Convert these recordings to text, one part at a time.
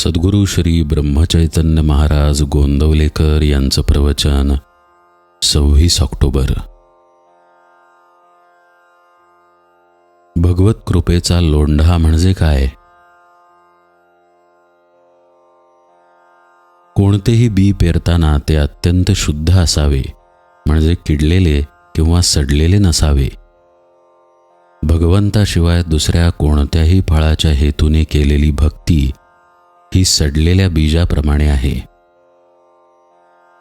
सद्गुरू श्री ब्रह्मचैतन्य महाराज गोंदवलेकर यांचं प्रवचन सव्वीस ऑक्टोबर. भगवत कृपेचा लोंढा म्हणजे काय? कोणतेही बी पेरताना ते अत्यंत शुद्ध असावे म्हणजे किडलेले किंवा सडलेले नसावे. भगवंताशिवाय दुसऱ्या कोणत्याही फळाच्या हेतूने केलेली भक्ती ही सडलेल्या बीजाप्रमाणे आहे.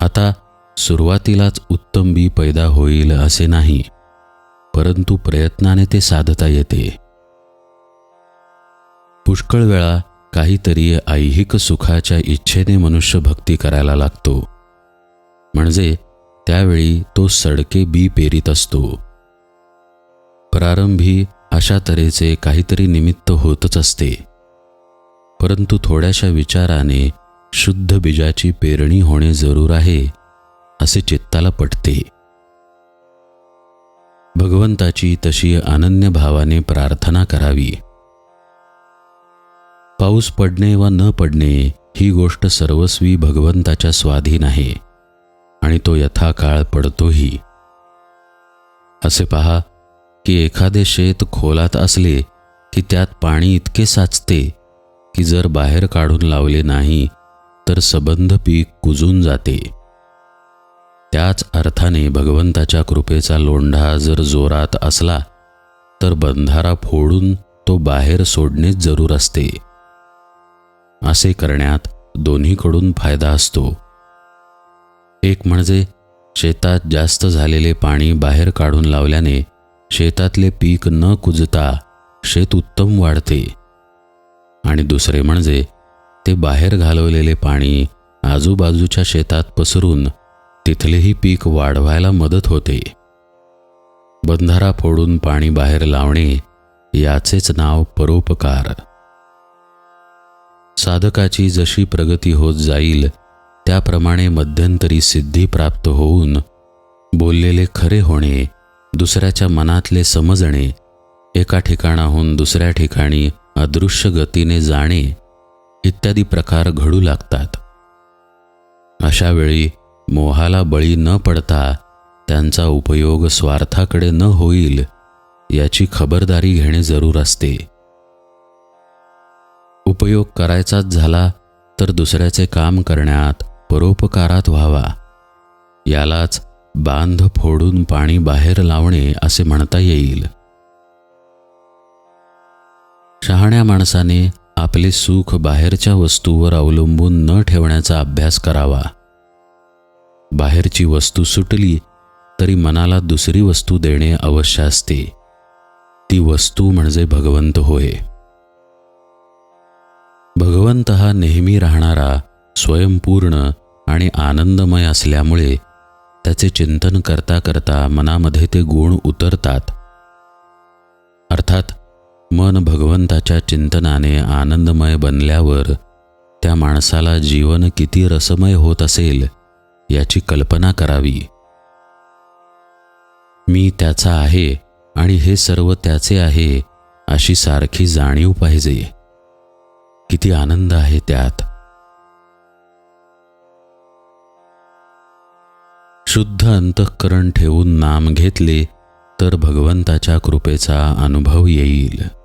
आता सुरुवातीलाच उत्तम बी पैदा होईल असे नाही परंतु प्रयत्नाने ते साधता येते. पुष्कळ वेळा काहीतरी ऐहिक सुखाच्या इच्छेने मनुष्य भक्ती करायला लागतो. म्हणजे त्यावेळी तो सडके बी पेरीत असतो. प्रारंभी अशा तऱ्हेचे काहीतरी निमित्त होतच असते. परंतु थोड्याशा विचाराने शुद्ध बीजाची पेरणी होणे जरूर आहे असे चित्ताला पटते. भगवंताची तशी अनन्य भावाने प्रार्थना करावी. पाऊस पडणे वा न पडणे ही गोष्ट सर्वस्वी भगवंताच्या स्वाधीन आहे आणि तो यथाकाळ पडतोही. असे पहा की एखादे शेत खोलात असले की त्यात पाणी इतके साचते की जर बाहेर काढून लावले नाही तर सबंध पीक कुजून जाते. त्याच अर्थाने भगवंताच्या कृपेचा लोंढा जर जोरात असला तर बंधारा फोडून तो बाहेर सोडणेच जरूर असते. असे करण्यात दोन्हीकडून फायदा असतो. एक म्हणजे शेतात जास्त झालेले पाणी बाहेर काढून लावल्याने शेतातले पीक न कुजता शेत उत्तम वाढते. आणि दुसरे म्हणजे ते बाहेर घालवलेले पाणी आजूबाजूच्या शेतात पसरून तिथलेही पीक वाढवायला मदत होते. बंधारा फोडून पाणी बाहेर लावणे याचेच नाव परोपकार. साधकाची जशी प्रगती होत जाईल त्याप्रमाणे मध्यंतरी सिद्धी प्राप्त होऊन बोललेले खरे होणे दुसऱ्याच्या मनातले समजणे एका ठिकाणाहून दुसऱ्या ठिकाणी अदृश्य गतीने जाणे इत्यादी प्रकार घडू लागतात. अशा वेळी मोहाला बळी न पडता त्यांचा उपयोग स्वार्थाकडे न होईल याची खबरदारी घेणे जरूर असते. उपयोग करायचाच झाला तर दुसऱ्याचे काम करण्यात परोपकारात व्हावा. यालाच बांध फोडून पाणी बाहेर लावणे असे म्हणता येईल. शहाण्या माणसाने आपले सुख बाहेरच्या वस्तूवर अवलंबून न ठेवण्याचा अभ्यास करावा. बाहेरची वस्तू सुटली तरी मनाला दुसरी वस्तू देणे अवश्य असते. ती वस्तू म्हणजे भगवंत होय. भगवंत हा नेहमी राहणारा स्वयंपूर्ण आणि आनंदमय असल्यामुळे त्याचे चिंतन करता करता मनामध्ये ते गुण उतरतात. मन भगवंताच्या चिंतनाने आनंदमय बनल्यावर त्या माणसाला जीवन किती रसमय होत असेल याची कल्पना करावी. मी त्याचा आहे आणि हे सर्व त्याचे आहे अशी सारखी जाणीव पाहिजे. किती आनंद आहे त्यात. शुद्ध अंतःकरण ठेवून नाम घेतले तर भगवंताच्या कृपेचा अनुभव येईल.